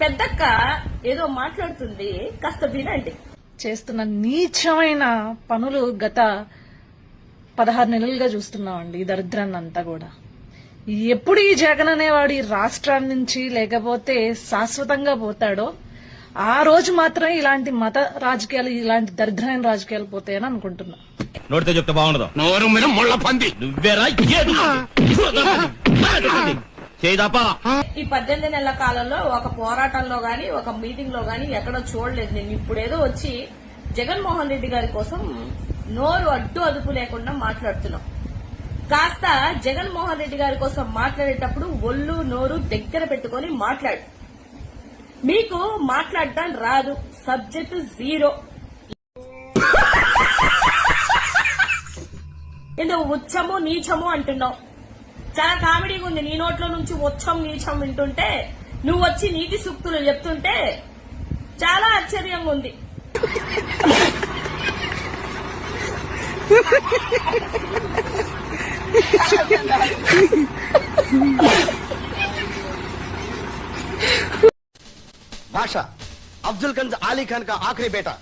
పెద్దక్క ఏదో మాట్లాడుతుంది కాస్త వినండి. చేస్తున్న నీచమైన పనులు గత పదహారు నెలలుగా చూస్తున్నామండి ఈ దరిద్రాన్ని అంతా కూడా. ఎప్పుడు ఈ జగన్ అనేవాడు ఈ రాష్ట్రాన్ని నుంచి లేకపోతే శాశ్వతంగా పోతాడో ఆ రోజు మాత్రం ఇలాంటి మత రాజకీయాలు ఇలాంటి దరిద్రమైన రాజకీయాలు పోతాయని అనుకుంటున్నా. నోటితో చెప్తే బాగుండదు. నువ్వేరా ఈ పద్దెనిమిది నెలల కాలంలో ఒక పోరాటంలో గాని ఒక మీటింగ్లో గాని ఎక్కడో చూడలేదు నేను. ఇప్పుడేదో వచ్చి జగన్మోహన్ రెడ్డి గారి కోసం నోరు అడ్డు అదుపు లేకుండా మాట్లాడుతున్నాం. కాస్త జగన్మోహన్ రెడ్డి గారి కోసం మాట్లాడేటప్పుడు ఒళ్ళు నోరు దగ్గర పెట్టుకొని మాట్లాడు. మీకు మాట్లాడటం రాదు. Subject zero. ఏదో ఉచ్చము నీచము అంటున్నావు. చాలా కామెడీగా ఉంది నీ నోట్లో నుంచి ఉచ్చం నీచం వింటుంటే నువ్వు వచ్చి నీతి సూక్తులు చెప్తుంటే చాలా ఆశ్చర్యంగా ఉంది बादशाह अफजल गंज आली खान का आखिरी बेटा